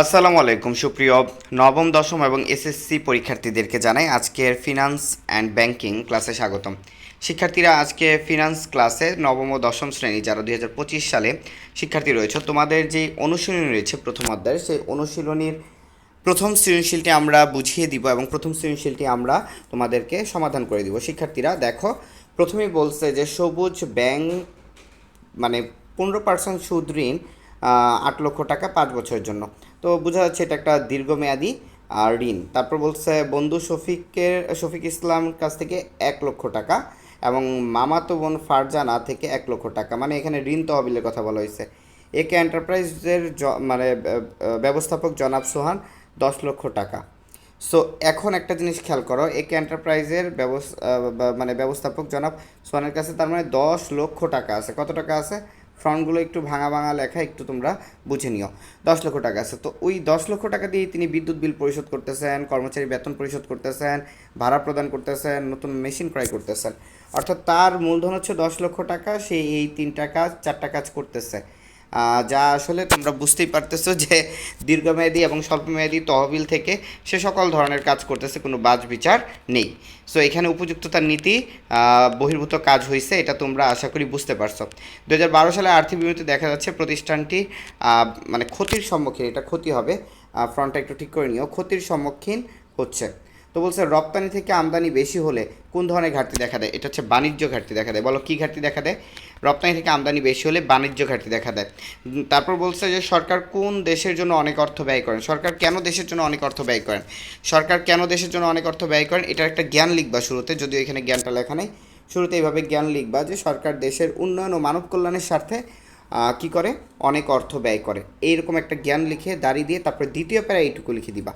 আসসালামু আলাইকুম, সুপ্রিয় নবম, দশম এবং এসএসসি পরীক্ষার্থীদেরকে জানাই আজকের ফিনান্স অ্যান্ড ব্যাংকিং ক্লাসে স্বাগতম। শিক্ষার্থীরা, আজকে ফিনান্স ক্লাসে নবম ও দশম শ্রেণি, যারা দুই হাজার পঁচিশ সালে শিক্ষার্থী রয়েছে, তোমাদের যে অনুশীলনী রয়েছে প্রথম অধ্যায়ের, সেই অনুশীলনীর প্রথম সৃজনশীলটি আমরা বুঝিয়ে দিব এবং প্রথম সৃজনশীলটি আমরা তোমাদেরকে সমাধান করে দিব। শিক্ষার্থীরা, দেখো, প্রথমেই বলছে যে সবুজ ব্যাংক মানে পনেরো পার্সেন্ট সুদ ঋণ আট লক্ষ টাকা পাঁচ বছরের জন্য। তো বোঝা যাচ্ছে এটা একটা দীর্ঘমেয়াদী, আর ঋণ। তারপর বলছে, বন্ধু শফিকের, শফিক ইসলাম কাছ থেকে এক লক্ষ টাকা এবং মামাতো বোন ফারজানা থেকে এক লক্ষ টাকা। মানে এখানে ঋণ তহবিলের কথা বলা হয়েছে। একে এন্টারপ্রাইজের মানে ব্যবস্থাপক জনাব সোহান, দশ লক্ষ টাকা। সো, এখন একটা জিনিস খেয়াল করো, একে এন্টারপ্রাইজের ব্যবস্থা মানে ব্যবস্থাপক জনাব সোহানের কাছে তার মানে দশ লক্ষ টাকা আছে। কত টাকা আছে? ফ্রন্টগুলো একটু ভাঙা ভাঙা লেখা একটু তোমরা বুঝে নিও। দশ লক্ষ টাকা আছে। তো ওই দশ লক্ষ টাকা দিয়ে তিনি বিদ্যুৎ বিল পরিশোধ করতেছেন, কর্মচারী বেতন পরিশোধ করতেছেন, ভাড়া প্রদান করতেছেন, নতুন মেশিন ক্রয় করতেছেন। অর্থাৎ তার মূলধন হচ্ছে দশ লক্ষ টাকা, সে এই তিনটা কাজ, চারটা কাজ করতেছে। যা আসলে তোমরা বুঝতেই পারতেছো যে দীর্ঘমেয়াদী এবং স্বল্পমেয়াদী তহবিল থেকে সে সকল ধরনের কাজ করতেছে, কোনো বাজ বিচার নেই। সো এখানে উপযুক্ততার নীতি বহির্ভূত কাজ হয়েছে এটা তোমরা আশা করি বুঝতে পারছ। দু হাজার বারো সালে আর্থিক বিবৃতি দেখা যাচ্ছে, প্রতিষ্ঠানটি মানে ক্ষতির সম্মুখীন, এটা ক্ষতি হবে ফ্রন্টটা একটু ঠিক করে নিও, ক্ষতির সম্মুখীন হচ্ছে। তো বলছে, রপ্তানি থেকে আমদানি বেশি হলে কোন ধরনের ঘাটতি দেখা দেয়? এটা হচ্ছে বাণিজ্য ঘাটতি দেখা দেয়। বলো, কী ঘাটতি দেখা দেয়? রপ্তানি থেকে আমদানি বেশি হলে বাণিজ্য ঘাটতি দেখা দেয়। তারপর বলছে যে সরকার কোন দেশের জন্য অনেক অর্থ ব্যয় করেন? সরকার কেন দেশের জন্য অনেক অর্থ ব্যয় করেন? সরকার কেন দেশের জন্য অনেক অর্থ ব্যয় করেন? এটার একটা জ্ঞান লিখবা শুরুতে, যদিও এখানে জ্ঞানটা লেখা নেই। শুরুতে এইভাবে জ্ঞান লিখবা যে সরকার দেশের উন্নয়ন ও মানব কল্যাণের স্বার্থে কি করে? অনেক অর্থ ব্যয় করে। এইরকম একটা জ্ঞান লিখে দাঁড়িয়ে দিয়ে তারপরে দ্বিতীয় প্যারা এইটুকু লিখে দিবা।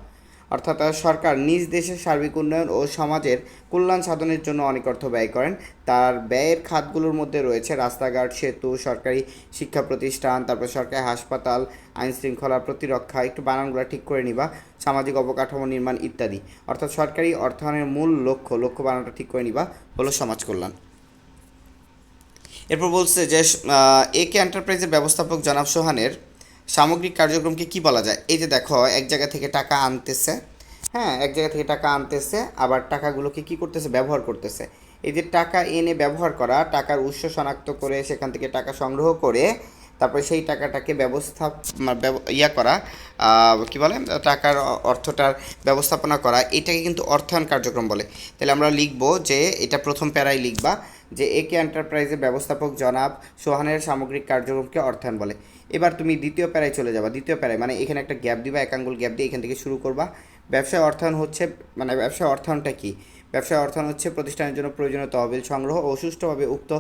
অর্থাৎ সরকার নিজ দেশের সার্বিক উন্নয়ন ও সমাজের কল্যাণ সাধনের জন্য অনেক অর্থ ব্যয় করেন। তার ব্যয়ের খাতগুলোর মধ্যে রয়েছে রাস্তাঘাট, সেতু, সরকারি শিক্ষা প্রতিষ্ঠান, তারপর সরকারি হাসপাতাল আইন শৃঙ্খলা প্রতিরক্ষা, একটু বানানগুলো ঠিক করে নিবা, সামাজিক অবকাঠামো নির্মাণ ইত্যাদি। অর্থাৎ, সরকারি অর্থায়নের মূল লক্ষ্য লক্ষ্য বানানটা ঠিক করে নিবা, হলো সমাজ কল্যাণ। এরপর বলছে যে একে এন্টারপ্রাইজের ব্যবস্থাপক জনাব সোহানের সামগ্রিক কার্যক্রমকে কি বলা যায়? এই যে দেখো, এক জায়গা থেকে টাকা আনতেছে হ্যাঁ এক জায়গা থেকে টাকা আনতেছে, আবার টাকাগুলোকে কি করতেছে? ব্যবহার করতেছে। এই যে টাকা এনে ব্যবহার করা, টাকার উৎস শনাক্ত করে সেখান থেকে টাকা সংগ্রহ করে তারপরে সেই টাকাটাকে ব্যবস্থা ব্যব- ইয়া করা কি বলে, টাকার অর্থটার ব্যবস্থাপনা করা, এটাকে কিন্তু অর্থায়ন কার্যক্রম বলে। তাহলে আমরা লিখব যে, এটা প্রথম প্যারায় লিখবা, যে একে এন্টারপ্রাইজের ব্যবস্থাপক জনাব সোহানের সামগ্রিক কার্যক্রমকে অর্থায়ন বলে। এবার তুমি দ্বিতীয় প্যারায় চলে যাবা, দ্বিতীয় প্যারায় মানে এখানে একটা গ্যাপ দিবা এক আঙ্গুল গ্যাপ দিয়ে এখান থেকে শুরু করবা। ব্যবসায় অর্থায়ন হচ্ছে মানে ব্যবসায় অর্থায়নটা কি? ব্যবসায় অর্থায়ন হচ্ছে প্রতিষ্ঠানের জন্য প্রয়োজনীয় তহবিল সংগ্রহ ও সুষ্ঠুভাবে উক্ত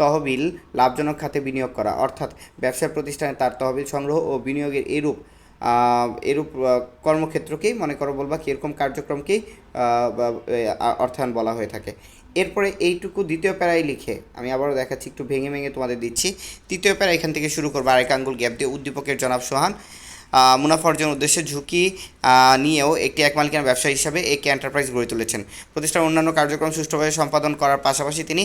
তহবিল লাভজনক খাতে বিনিয়োগ করা। অর্থাৎ ব্যবসা প্রতিষ্ঠানে তার তহবিল সংগ্রহ ও বিনিয়োগের এরূপ এরূপ কর্মক্ষেত্রকেই মনে করো বলবা কি, এরকম কার্যক্রমকেই অর্থায়ন বলা হয়ে থাকে। এরপরে এইটুকু দ্বিতীয় প্যারায় লিখে, আমি আবারও দেখাচ্ছি, একটু ভেঙে ভেঙে তোমাদের দিচ্ছি। তৃতীয় প্যারা এখান থেকে শুরু করব। আরেক আঙ্গুল গ্যাপ দিয়ে উদ্দীপকের জনাব সোহান। মুনাফা অর্জনের উদ্দেশ্যে ঝুঁকি নিয়েও একটি এক মালিকানা ব্যবসা হিসাবে একে এন্টারপ্রাইজ গড়ে তুলেছেন। প্রতিষ্ঠানের অন্যান্য কার্যক্রম সুষ্ঠুভাবে সম্পাদন করার পাশাপাশি তিনি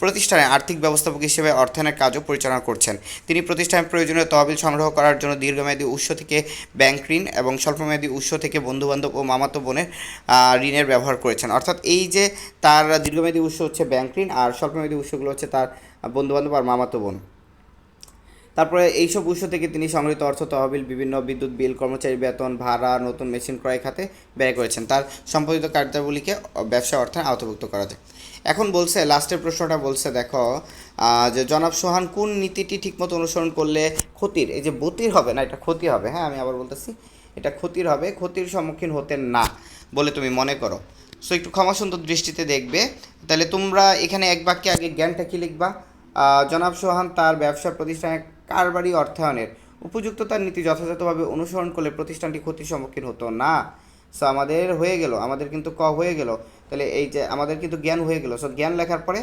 প্রতিষ্ঠানে আর্থিক ব্যবস্থাপক হিসেবে অর্থায়নের কাজও পরিচালনা করছেন। তিনি প্রতিষ্ঠানের প্রয়োজনীয় তহবিল সংগ্রহ করার জন্য দীর্ঘমেয়াদী উৎস থেকে ব্যাংক ঋণ এবং স্বল্পমেয়াদী উৎস থেকে বন্ধুবান্ধব ও মামাতো বোনের ঋণের ব্যবহার করেছেন। অর্থাৎ এই যে তার দীর্ঘমেয়াদী উৎস হচ্ছে ব্যাংক ঋণ আর স্বল্পমেয়াদী উৎসগুলো হচ্ছে তার বন্ধুবান্ধব আর মামাতো বোন। তারপরে এইসব উৎস থেকে তিনি সংগৃহীত অর্থ তহবিল, বিভিন্ন বিদ্যুৎ বিল, কর্মচারী বেতন, ভাড়া, নতুন মেশিন ক্রয় খাতে ব্যয় করেছেন। তার সম্পাদিত কার্যাবলীকে ব্যবসা অর্থায়ন আওতাভুক্ত করা যায় এখন বলছে, লাস্টের প্রশ্নটা বলছে, দেখো যে জনাব সোহান, কোন নীতিটি ঠিকমতো অনুসরণ করলে ক্ষতির, এই যে বতির হবে না, এটা ক্ষতি হবে হ্যাঁ আমি আবার বলতেছি, এটা ক্ষতির হবে, ক্ষতির সম্মুখীন হতে না বলে তুমি মনে করো। সো একটু ক্ষমা সুন্দর দৃষ্টিতে দেখবে, তাহলে তোমরা এখানে এক বাক্যে আগে জ্ঞানটা কি লিখবা? জনাব সোহান তার ব্যবসা প্রতিষ্ঠানে কারবারি অর্থায়নের। উপযুক্ততার নীতি যথাযথভাবে অনুসরণ করলে প্রতিষ্ঠানটি ক্ষতির সম্মুখীন হতো না। সো আমাদের হয়ে গেল, আমাদের কিন্তু ক হয়ে গেল। তাহলে এই যে আমাদের কিন্তু জ্ঞান হয়ে গেল। সো জ্ঞান লেখার পরে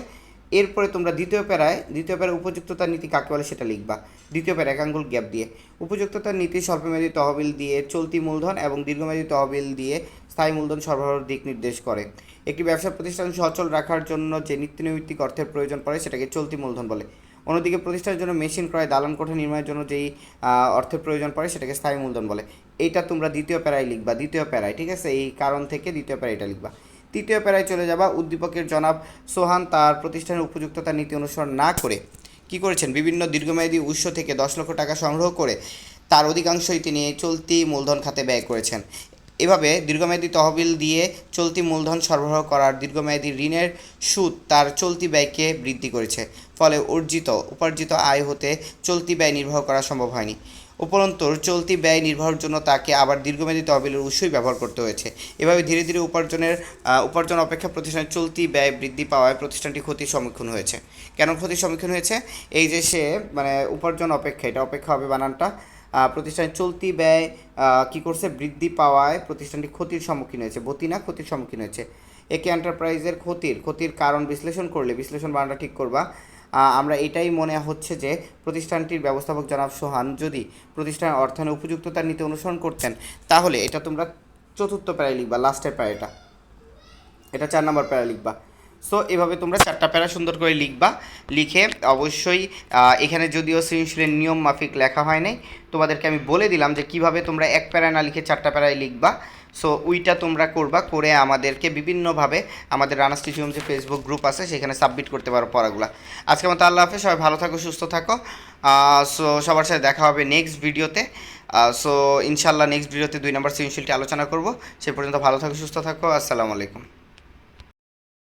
এরপরে তোমরা দ্বিতীয় প্যারায় দ্বিতীয় প্যারায় উপযুক্ততার নীতি কাকে বলে সেটা লিখবা। দ্বিতীয় প্যারা একাঙ্গুল গ্যাপ দিয়ে। উপযুক্ততার নীতি স্বল্পমেয়াদী তহবিল দিয়ে চলতি মূলধন এবং দীর্ঘমেয়াদী তহবিল দিয়ে স্থায়ী মূলধন সরবরাহের দিক নির্দেশ করে। একটি ব্যবসা প্রতিষ্ঠান সচল রাখার জন্য যে নীতিনৈতিক অর্থের প্রয়োজন পড়ে সেটাকে চলতি মূলধন বলে। অন্যদিকে প্রতিষ্ঠানের জন্য মেশিন ক্রয় দালান কোঠা নির্মাণের জন্য যেই অর্থের প্রয়োজন পড়ে সেটাকে স্থায়ী মূলধন বলে। এইটা তোমরা দ্বিতীয় প্যারায় লিখবা, দ্বিতীয় প্যারায়, ঠিক আছে? এই কারণ থেকে দ্বিতীয় প্যারায় এটা লিখবা। তৃতীয় প্যারায় চলে যাবা উদ্দীপকের জনাব সোহান তার প্রতিষ্ঠানের উপযুক্ততা নীতি অনুসরণ না করে। কি করেছেন? বিভিন্ন দীর্ঘমেয়াদী উৎস থেকে দশ লক্ষ টাকা সংগ্রহ করে তার অধিকাংশই তিনি চলতি মূলধন খাতে ব্যয় করেছেন। এভাবে দীর্ঘমেয়াদী তহবিল দিয়ে চলতি মূলধন সরবরাহ করার দীর্ঘমেয়াদী ঋণের সুদ তার চলতি ব্যয়কে বৃদ্ধি করেছে, ফলে অর্জিত, উপার্জিত আয় হতে চলতি ব্যয় নির্বাহ করা সম্ভব হয়নি। উপরন্তু চলতি ব্যয় নির্বাহের জন্য তাকে আবার দীর্ঘমেয়াদী তহবিলের উৎসই ব্যবহার করতে হয়েছে। এভাবে ধীরে ধীরে উপার্জনের উপার্জন অপেক্ষা প্রতিষ্ঠানের চলতি ব্যয় বৃদ্ধি পাওয়ায় প্রতিষ্ঠানটি ক্ষতির সম্মুখীন হয়েছে। কেন ক্ষতির সম্মুখীন হয়েছে? এই যে সে মানে উপার্জন অপেক্ষা, এটা অপেক্ষা হবে বানানটা। প্রতিষ্ঠানের চলতি ব্যয় কি করছে? বৃদ্ধি পাওয়ায় প্রতিষ্ঠানটি ক্ষতির সম্মুখীন হয়েছে। বতি না, ক্ষতির সম্মুখীন হয়েছে। একে এন্টারপ্রাইজের ক্ষতির ক্ষতির কারণ বিশ্লেষণ করলে বিশ্লেষণ বানানটা ঠিক করবা। আমরা এটাই মনে হচ্ছে যে প্রতিষ্ঠানটির ব্যবস্থাপক জনাব সোহান, যদি প্রতিষ্ঠানের অর্থায়নে উপযুক্ততার নীতি অনুসরণ করতেন, তাহলে এটা তোমরা চতুর্থ প্যারায় লিখবা লাস্টের প্যারাটা। এটা চার নম্বর প্যারা লিখবা সো এভাবে তোমরা চারটা প্যারা সুন্দর করে লিখবা। লিখে অবশ্যই এখানে যদিও সৃজনশীলের নিয়ম মাফিক লেখা হয় নাই, তোমাদেরকে আমি বলে দিলাম যে কীভাবে তোমরা এক প্যারা না লিখে চারটা প্যারায় লিখবা। সো ওইটা তোমরা করবা, করে আমাদেরকে বিভিন্নভাবে আমাদের রানা স্টেডিয়াম যে ফেসবুক গ্রুপ আছে, সেখানে সাবমিট করতে পারো পড়াগুলা। আজকে মতো আল্লাহ হাফেজ, সবাই ভালো থাকো, সুস্থ থাকো। সো সবার সাথে দেখা হবে নেক্সট ভিডিওতে সো ইনশাল্লাহ নেক্সট ভিডিওতে দুই নম্বর সৃজনশীলটি আলোচনা করব। সে পর্যন্ত ভালো থাকো, সুস্থ থাকো, আসসালামু আলাইকুম।